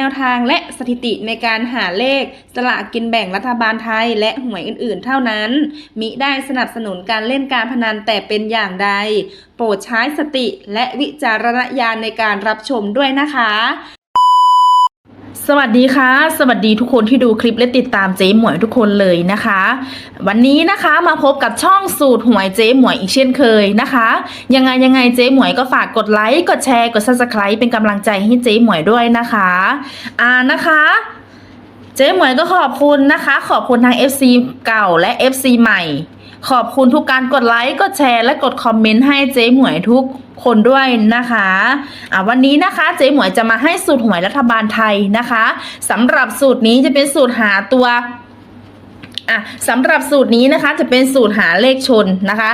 แนวทางและสถิติในการหาเลขสลากกินแบ่งรัฐบาลไทยและหวยอื่นๆ เท่านั้น มิได้สนับสนุนการเล่นการพนันแต่เป็นอย่างใด โปรดใช้สติและวิจารณญาณในการรับชมด้วยนะคะ สวัสดีค่ะ สวัสดีทุกคนที่ดูคลิปและติดตามเจ๊หมวยทุกคนเลยนะคะ วันนี้นะคะมาพบกับช่องสูตรหวยเจ๊หมวยอีกเช่นเคยนะคะ ยังไงยังไงเจ๊หมวยก็ฝากกดไลค์กดแชร์กด subscribe เป็นกำลังใจให้เจ๊หมวยด้วยนะคะอ่านะคะเจ๊หมวยก็ขอบคุณนะคะ ขอบคุณทั้ง FC เก่าและ FC ใหม่ ขอบคุณทุกการกดไลค์ กดแชร์ และกดคอมเมนต์ให้เจ๊หมวยทุกคนด้วยนะคะอะวันนี้นะคะเจ๊หมวยจะมาให้สูตรหวยรัฐบาลไทยนะคะสำหรับสูตรนี้จะเป็นสูตรหาตัวอะสำหรับสูตรนี้นะคะจะเป็นสูตรหาเลขชนนะคะ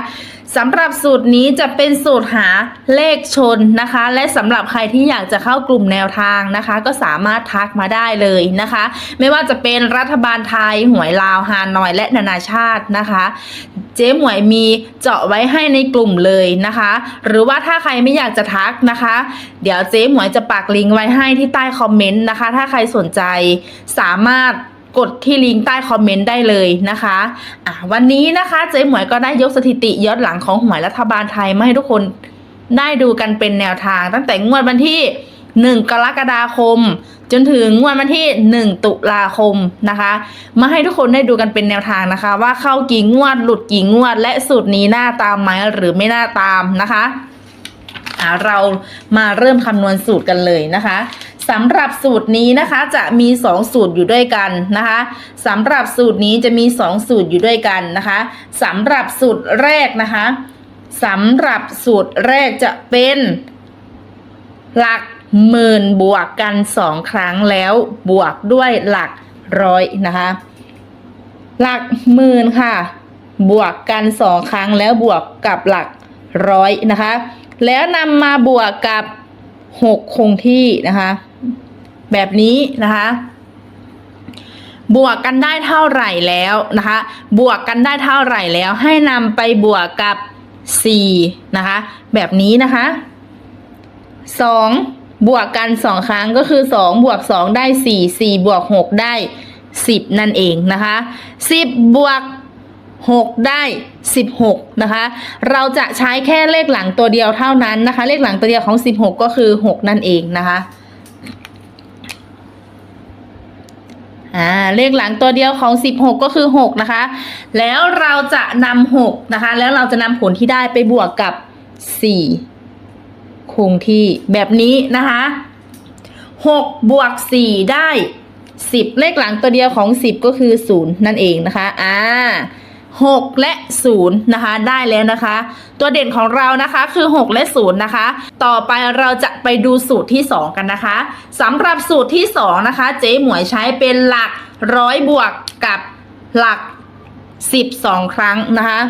สำหรับสูตรนี้จะเป็นสูตรหาเลขชนนะคะ และสำหรับใครที่อยากจะเข้ากลุ่มแนวทางนะคะ ก็สามารถทักมาได้เลยนะคะ ไม่ว่าจะเป็นรัฐบาลไทยหวยลาวฮานอยและนานาชาตินะคะ เจ๊หมวยมีเจาะไว้ให้ในกลุ่มเลยนะคะ หรือว่าถ้าใครไม่อยากจะทักนะคะ เดี๋ยวเจ๊หมวยจะปักลิงก์ไว้ให้ที่ใต้คอมเมนต์นะคะ ถ้าใครสนใจสามารถกดที่ลิงก์ใต้คอมเมนต์ได้เลยนะคะอะวันนี้นะคะเจ๊หมวยก็ได้ยกสถิติย้อนหลังของหวยรัฐบาลไทยมาให้ทุกคนได้ดูกันเป็นแนวทางตั้งแต่งวดวันที่ 1 กรกฎาคม จนถึงงวดวันที่ 1 ตุลาคมนะคะ มาให้ทุกคนได้ดูกันเป็นแนวทางนะคะ ว่าเข้ากี่งวดหลุดกี่งวด และสูตรนี้น่าตามไหมหรือไม่น่าตามนะคะเรามาเริ่มคำนวณสูตรกันเลยนะคะสำหรับสูตรนี้นะคะจะมี 2 สูตรอยู่ด้วยกันนะคะสำหรับสูตรนี้จะมี 2 สูตรอยู่ด้วยกันนะคะสำหรับสูตรแรกนะคะสำหรับสูตรแรกจะเป็น หลัก หมื่นบวกกันสองครั้งแล้วบวกด้วยหลักร้อยนะคะ หลักหมื่นค่ะ บวกกันสองครั้งแล้วบวกกับหลักร้อยนะคะ แล้วนำมาบวกกับหกคงที่นะคะ แบบนี้นะคะ บวกกันได้เท่าไหร่แล้วนะคะ บวกกันได้เท่าไหร่แล้วให้นำไปบวกกับสี่นะคะ แบบนี้นะคะสอง บวกกันสองครั้งก็คือสองบวกสองได้สี่สี่บวกหกได้สิบนั่นเองนะคะสิบบวกหกได้สิบหกนะคะ เราจะใช้แค่เลขหลังตัวเดียวเท่านั้นนะคะ เลขหลังตัวเดียวของสิบหกก็คือหกนั่นเองนะคะอ่าเลขหลังตัวเดียวของ 16 ก็คือ 6 นะคะ แล้วเราจะนำ6นะคะ แล้วเราจะนำผลที่ได้ไปบวกกับ 4 คงที่แบบนี้นะคะ6บวก4ได้10เลขหลังตัวเดียวของ10ก็คือ0นั่นเองนะคะอ่า6และ0นะคะได้แล้วนะคะ ตัวเด่นของเรานะคะคือ6และ0นะคะ ต่อไปเราจะไปดูสูตรที่2กันนะคะสำหรับสูตรที่2นะคะ เจ๊หมวยใช้เป็นหลักร้อยบวกกับหลัก12ครั้งนะคะ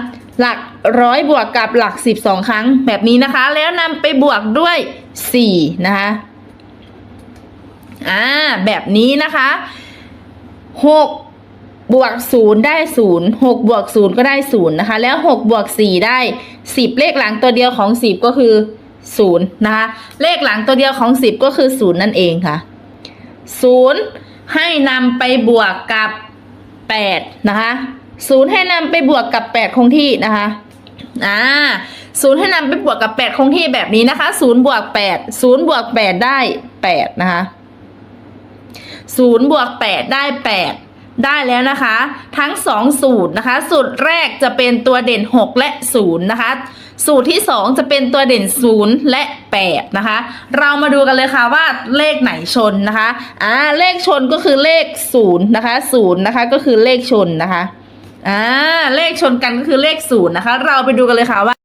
หลักร้อยบวกกับหลัก12ครั้งแบบนี้นะคะ แล้วนำไปบวกด้วย4นะคะอ่าแบบนี้นะคะ6บวกศูนย์ได้ศูนย์หกบวกศูนย์ก็ได้ศูนย์นะคะ แล้วหกบวกสี่ได้สิบเลขหลังตัวเดียวของสิบก็คือศูนย์นะคะ เลขหลังตัวเดียวของสิบก็คือศูนย์นั่นเองค่ะศูนย์ให้นำไปบวกกับแปดนะคะ ศูนย์ให้นำไปบวกกับแปดคงที่นะคะอ่าศูนย์ให้นำไปบวกกับแปดคงที่แบบนี้นะคะศูนย์บวกแปดศูนย์บวกแปดได้แปดนะคะศูนย์บวกแปดได้แปดได้แล้วนะคะ ทั้ง2สูตรนะคะ สูตรแรกจะเป็นตัวเด่น6และ0นะคะ สูตรที่2จะเป็นตัวเด่น0และ8นะคะ เรามาดูกันเลยค่ะว่าเลขไหนชนนะคะอ่าเลขชนก็คือเลข0นะคะ0นะคะก็คือเลขชนนะคะ อ่าเลขชนกันก็คือเลข0นย์นะคะ เราไปดูกันเลยค่ะว่า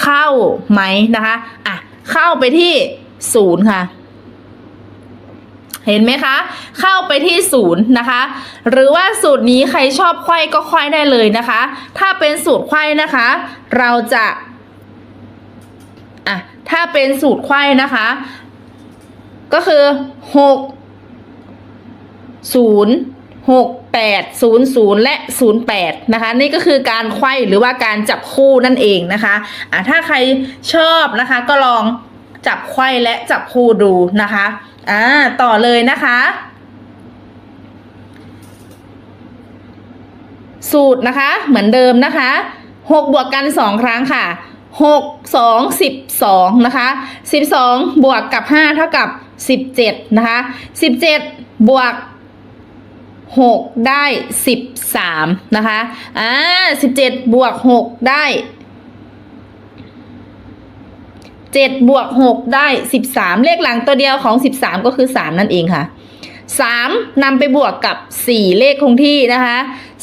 เข้าไหมนะคะอะเข้าไปที่0ค่ะ เห็นไหมคะ เข้าไปที่ศูนย์นะคะ หรือว่าสูตรนี้ใครชอบไขว้ก็ไขว้ได้เลยนะคะ ถ้าเป็นสูตรไขว้นะคะ เราจะอะถ้าเป็นสูตรไขว้นะคะ ก็คือหกศูนย์ หกแปดศูนย์ศูนย์และศูนย์แปดนะคะ นี่ก็คือการไขว้หรือว่าการจับคู่นั่นเองนะคะอะถ้าใครชอบนะคะก็ลองจับไขว้และจับคู่ดูนะคะอ่าต่อเลยนะคะสูตรนะคะเหมือนเดิมนะคะหกบวกกันสองครั้งค่ะหกสองสิบสองนะคะสิบสองบวกกับห้าเท่ากับสิบเจ็ดนะคะสิบเจ็ดบวก หกได้สิบสามนะคะ อ่าสิบเจ็ดบวกหกได้เจ็ดบวกหกได้สิบสามเลขหลังตัวเดียวของสิบสามก็คือสามนั่นเองค่ะสามนำไปบวกกับสี่เลขคงที่นะคะ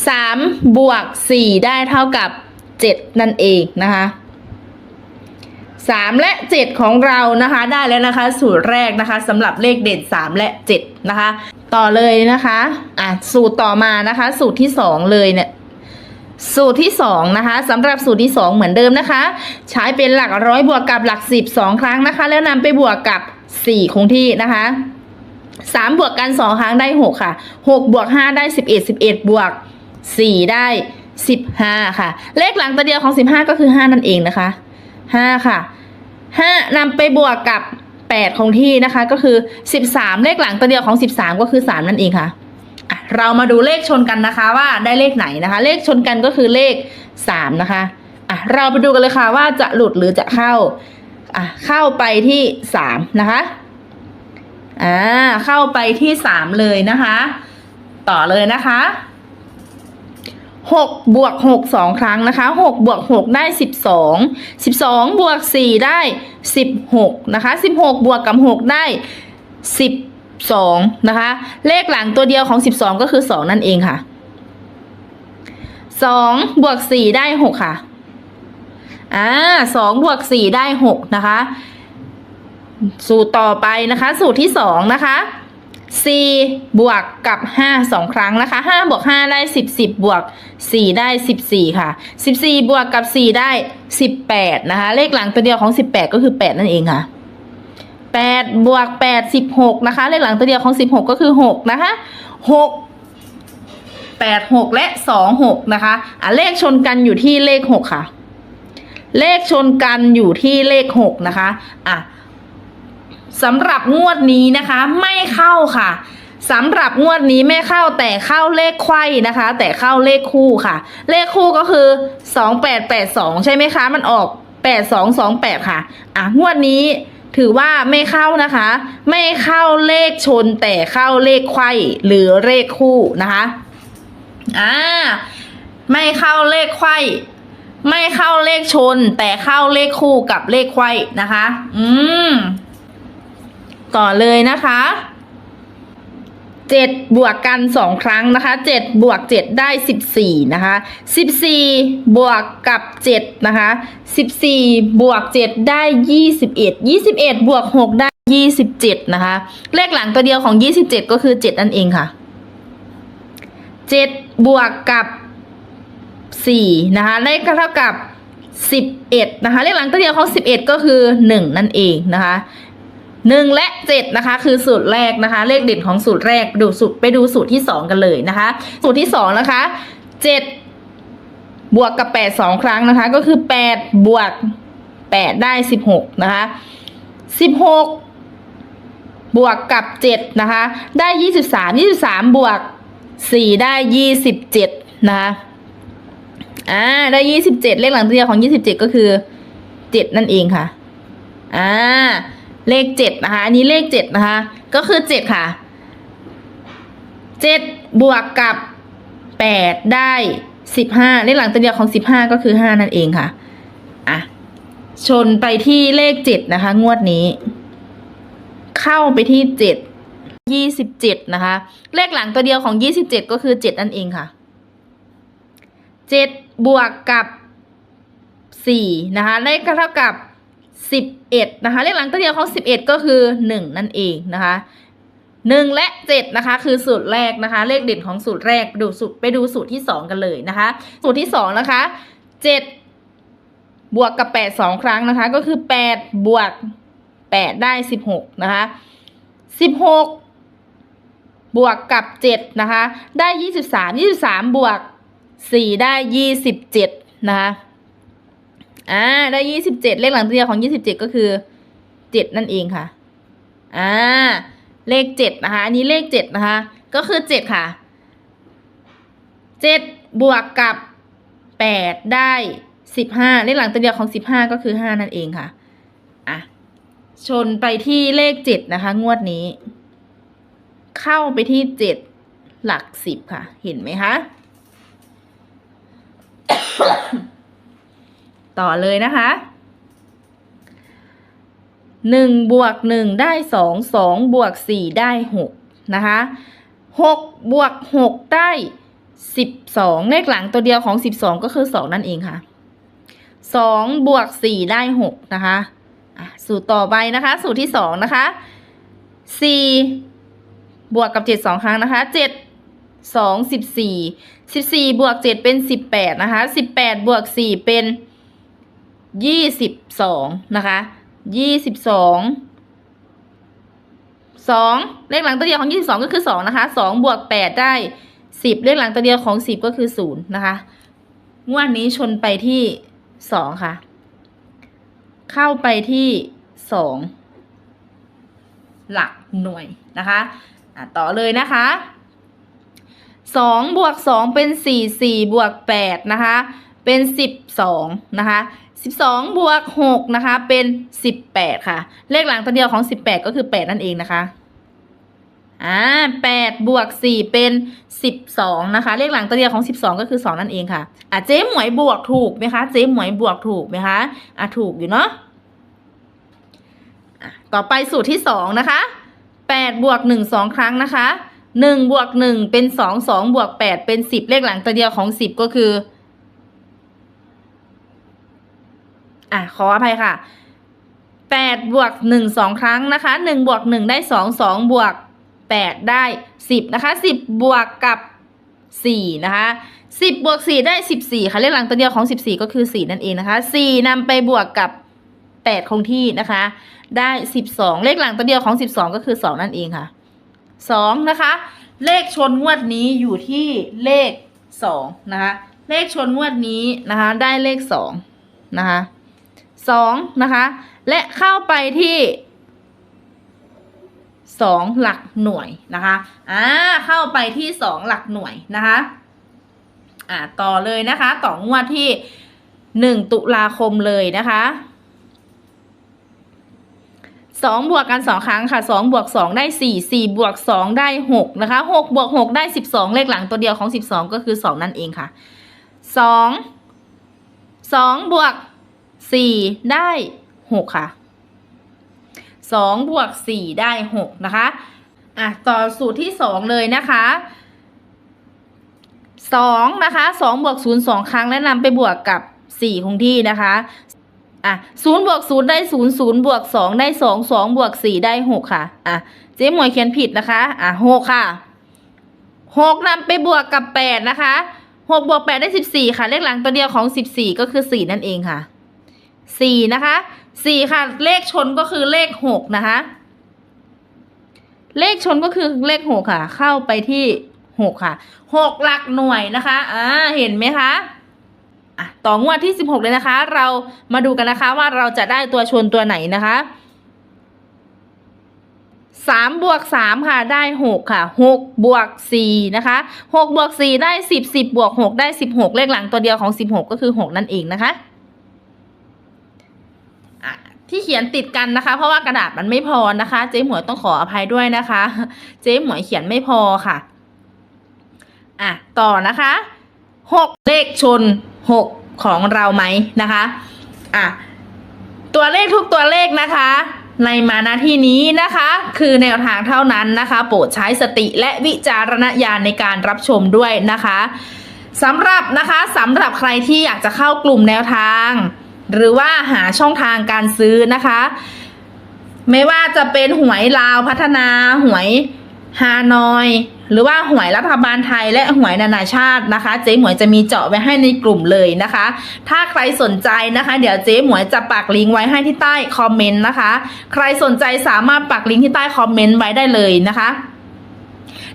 สามบวกสี่ได้เท่ากับเจ็ดนั่นเองนะคะสามและเจ็ดของเรานะคะได้แล้วนะคะ สูตรแรกนะคะสำหรับเลขเด่นสามและเจ็ดนะคะ ต่อเลยนะคะอะสูตรต่อมานะคะ สูตรที่สองเลยเนี่ยสูตรที่สองนะคะสำหรับสูตรที่สองเหมือนเดิมนะคะ ใช้เป็นหลักร้อยบวกกับหลักสิบสองครั้งนะคะ แล้วนำไปบวกกับสี่คงที่นะคะสามบวกกันสองครั้งได้หกค่ะหกบวกห้าได้สิบเอ็ดสิบเอ็ดบวกสี่ได้สิบห้าค่ะ เลขหลังตัวเดียวของสิบห้าก็คือห้านั่นเองนะคะห้าค่ะห้านำไปบวกกับ แปดคงที่นะคะ ก็คือสิบสามเลขหลังตัวเดียวของสิบสามก็คือสามนั่นเองค่ะะเรามาดูเลขชนกันนะคะว่าได้เลขไหนนะคะ เลขชนกันก็คือเลขสามนะคะอะเราไปดูกันเลยค่ะว่าจะหลุดหรือจะเข้าอะเข้าไปที่สามนะคะอ่าเข้าไปที่สามเลยนะคะ ต่อเลยนะคะ หกบวกหกสองครั้งนะคะหกบวกหกได้สิบสองสิบสองบวกสี่ได้สิบหกนะคะสิบหกบวกกับหกได้สิบสองนะคะ เลขหลังตัวเดียวของสิบสองก็คือสองนั่นเองค่ะสองบวกสี่ได้หกค่ะ อ่าสองบวกสี่ได้หกนะคะ สูตรต่อไปนะคะ สูตรที่สองนะคะ สี่บวกกับห้าสองครั้งนะคะห้าบวกห้าได้สิบสิบบวกสี่ได้สิบสี่ค่ะสิบสี่บวกกับสี่ได้สิบแปดนะคะ เลขหลังตัวเดียวของสิบแปดก็คือแปดนั่นเองค่ะแปดบวกแปดสิบหกนะคะ เลขหลังตัวเดียวของสิบหกก็คือหกนะคะหกแปดหกและสองหกนะคะ อะ เลขชนกันอยู่ที่เลขหกค่ะ เลขชนกันอยู่ที่เลขหกนะคะ อะ สำหรับงวดนี้นะคะ ไม่เข้าค่ะสำหรับงวดนี้ไม่เข้าแต่เข้าเลขไขว้นะคะ แต่เข้าเลขคู่ค่ะ เลขคู่ก็คือสองแปดแปดสองใช่ไหมคะ มันออกแปดสองสองแปดค่ะอะงวดนี้ถือว่าไม่เข้านะคะ ไม่เข้าเลขชนแต่เข้าเลขไขว้หรือเลขคู่นะคะอ่าไม่เข้าเลขไขว้ไม่เข้าเลขชน แต่เข้าเลขคู่กับเลขไขว้นะคะ อืม ต่อนเลยนะคะเจ็ดบวกกันสองครั้งนะคะเจ็ดบวกเจ็ดได้สิบสี่นะคะสิบสี่บวกกับเจ็ดนะคะสิบสี่บวกเจ็ดได้ยี่สิบเอ็ดยี่สิบเอ็ดบวกหกได้ยี่สิบเจ็ดนะคะเลขหลังตัวเดียวของยี่สิบเจ็ดก็คือเจ็ดนั่นเองค่ะเจ็ดบวกกับสี่นะคะเลขเท่ากับสิบเอ็ดนะคะเลขหลังตัวเดียวของสิบเอ็ดก็คือหนึ่งนั่นเองนะคะ หนึ่งและเจ็ดนะคะ คือสูตรแรกนะคะ เลขเด่นของสูตรแรกดูสูตรไปดูสูตรที่สองกันเลยนะคะ สูตรที่สองนะคะเจ็ดบวกกับแปดสองครั้งนะคะ ก็คือแปดบวกแปดได้สิบหกนะคะสิบหกบวกกับเจ็ดนะคะ ได้ยี่สิบสามยี่สิบสามบวกสี่ได้ยี่สิบเจ็ดนะคะอ่าได้ยี่สิบเจ็ดเลขหลังตัวเดียวของยี่สิบเจ็ดก็คือเจ็ดนั่นเองค่ะอ่า เลขเจ็ดนะคะอันนี้เลขเจ็ดนะคะ ก็คือเจ็ดค่ะเจ็ดบวกกับแปดได้สิบห้าเลขหลังตัวเดียวของสิบห้าก็คือห้านั่นเองค่ะอะชนไปที่เลขเจ็ดนะคะ งวดนี้ เข้าไปที่เจ็ดยี่สิบเจ็ดนะคะ เลขหลังตัวเดียวของยี่สิบเจ็ดก็คือเจ็ดนั่นเองค่ะเจ็ดบวกกับสี่นะคะ เลขเท่ากับ สิบเอ็ดนะคะ เลขหลังตัวเดียวของสิบเอ็ดก็คือหนึ่งนั่นเองนะคะหนึ่งและเจ็ดนะคะ คือสูตรแรกนะคะ เลขเด่นของสูตรแรกดูสูตรไปดูสูตรที่สองกันเลยนะคะ สูตรที่สองนะคะเจ็ดบวกกับแปดสองครั้งนะคะ ก็คือแปดบวกแปดได้สิบหกนะคะสิบหกบวกกับเจ็ดนะคะ ได้ยี่สิบสามยี่สิบสามบวกสี่ได้ยี่สิบเจ็ดนะคะ อ่า ได้ยี่สิบเจ็ดเลขหลังตัวเดียวของยี่สิบเจ็ดก็คือเจ็ดนั่นเองค่ะ อ่า เลขเจ็ดนะคะอันนี้เลขเจ็ดนะคะ ก็คือเจ็ดค่ะเจ็ดบวกกับแปดได้สิบห้าเลขหลังตัวเดียวของสิบห้าก็คือห้านั่นเองค่ะ อะ ชนไปที่เลขเจ็ดนะคะ งวดนี้ เข้าไปที่เจ็ดหลักสิบค่ะ เห็นไหมคะ ต่อเลยนะคะหนึ่งบวกหนึ่งได้สองสองบวกสี่ได้หกนะคะหกบวกหกได้สิบสองเลขหลังตัวเดียวของสิบสองก็คือสองนั่นเองค่ะสองบวกสี่ได้หกนะคะสูตรต่อไปนะคะ สูตรที่สองนะคะสี่บวกกับเจ็ดสองครั้งนะคะเจ็ดสองสิบสี่สิบสี่บวกเจ็ดเป็นสิบแปดนะคะสิบแปดบวกสี่เป็น ยี่สิบสองนะคะยี่สิบสองสองเลขหลังตัวเดียวของยี่สิบสองก็คือสองนะคะสองบวกแปดได้สิบเลขหลังตัวเดียวของสิบก็คือศูนย์นะคะงวดนี้ชนไปที่สองค่ะ เข้าไปที่สองหลักหน่วยนะคะะต่อเลยนะคะสองบวกสองเป็นสี่สี่บวกแปดนะคะ เป็นสิบสองนะคะ สิบสองบวกหกนะคะ เป็นสิบแปดค่ะ เลขหลังตัวเดียวของสิบแปดก็คือแปดนั่นเองนะคะอ่าแปดบวกสี่เป็นสิบสองนะคะ เลขหลังตัวเดียวของสิบสองก็คือสองนั่นเองค่ะอะเจ๊หมวยบวกถูกไหมคะเจ๊หมวยบวกถูกไหมคะอะถูกอยู่เนาะอะต่อไปสูตรที่สองนะคะแปดบวกหนึ่งสองครั้งนะคะหนึ่งบวกหนึ่งเป็นสองสองบวกแปดเป็นสิบเลขหลังตัวเดียวของสิบก็คือ อะขออภัยค่ะแปดบวกหนึ่งสองครั้งนะคะหนึ่งบวกหนึ่งได้สองสองบวกแปดได้สิบนะคะสิบบวกกับสี่นะคะสิบบวกสี่ได้สิบสี่ค่ะเลขหลังตัวเดียวของสิบสี่ก็คือสี่นั่นเองนะคะสี่นำไปบวกกับแปดคงที่นะคะ ได้สิบสองเลขหลังตัวเดียวของสิบสองก็คือสองนั่นเองค่ะสองนะคะ เลขชนงวดนี้อยู่ที่เลขสองนะคะ เลขชนงวดนี้นะคะ ได้เลขสองนะคะ สองนะคะ และเข้าไปที่สองหลักหน่วยนะคะอ่าเข้าไปที่สองหลักหน่วยนะคะอ่าต่อเลยนะคะต่องวดที่หนึ่งตุลาคมเลยนะคะสองบวกกันสองครั้งค่ะสองบวกสองได้สี่สี่บวกสองได้หกนะคะหกบวกหกได้สิบสองเลขหลังตัวเดียวของสิบสองก็คือสองนั่นเองค่ะสองสองบวก สี่ได้หกค่ะสองบวกสี่ได้หกนะคะอะต่อสูตรที่สองเลยนะคะสองนะคะสองบวกศูนย์สองครั้งและนำไปบวกกับสี่คงที่นะคะอะศูนย์บวกศูนย์ได้ศูนย์ศูนย์บวกสองได้สองสองบวกสี่ได้หกค่ะอะเจ๊หมวยเขียนผิดนะคะอะหกค่ะหกนำไปบวกกับแปดนะคะหกบวกแปดได้สิบสี่ค่ะ เลขหลังตัวเดียวของสิบสี่ก็คือสี่นั่นเองค่ะ สี่นะคะสี่ค่ะ เลขชนก็คือเลขหกนะคะ เลขชนก็คือเลขหกค่ะ เข้าไปที่หกค่ะหกหลักหน่วยนะคะอ่าเห็นไหมคะอะต่องวดที่สิบหกเลยนะคะ เรามาดูกันนะคะว่าเราจะได้ตัวชนตัวไหนนะคะสามบวกสามค่ะได้หกค่ะหกบวกสี่นะคะหกบวกสี่ได้สิบสิบบวกหกได้สิบหกเลขหลังตัวเดียวของสิบหกก็คือหกนั่นเองนะคะอะ ที่เขียนติดกันนะคะ เพราะว่ากระดาษมันไม่พอนะคะ เจ๊หมวยต้องขออภัยด้วยนะคะ เจ๊หมวยเขียนไม่พอค่ะอะต่อนะคะหกเลขชนหกของเราไหมนะคะอะตัวเลขทุกตัวเลขนะคะ ในมาณที่นี้นะคะ คือแนวทางเท่านั้นนะคะ โปรดใช้สติและวิจารณญาณในการรับชมด้วยนะคะสำหรับนะคะสำหรับใครที่อยากจะเข้ากลุ่มแนวทาง หรือว่าหาช่องทางการซื้อนะคะ ไม่ว่าจะเป็นหวยลาวพัฒนาหวยฮานอย หรือว่าหวยรัฐบาลไทยและหวยนานาชาตินะคะ เจ๊หมวยจะมีเจาะไว้ให้ในกลุ่มเลยนะคะ ถ้าใครสนใจนะคะ เดี๋ยวเจ๊หมวยจะปักลิงก์ไว้ให้ที่ใต้คอมเมนต์นะคะ ใครสนใจสามารถปักลิงก์ที่ใต้คอมเมนต์ไว้ได้เลยนะคะ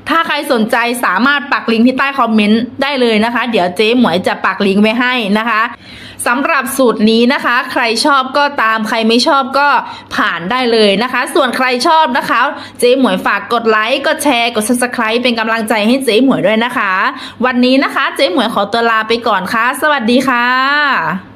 ถ้าใครสนใจสามารถปักลิงก์ที่ใต้คอมเมนต์ได้เลยนะคะ เดี๋ยวเจ๊หมวยจะปักลิงก์ไว้ให้นะคะ สำหรับสูตรนี้นะคะ ใครชอบก็ตามใครไม่ชอบก็ผ่านได้เลยนะคะ ส่วนใครชอบนะคะ เจ๊หมวยฝากกดไลค์กดแชร์กด subscribe เป็นกำลังใจให้เจ๊หมวยด้วยนะคะ วันนี้นะคะ เจ๊หมวยขอตัวลาไปก่อนค่ะ สวัสดีค่ะ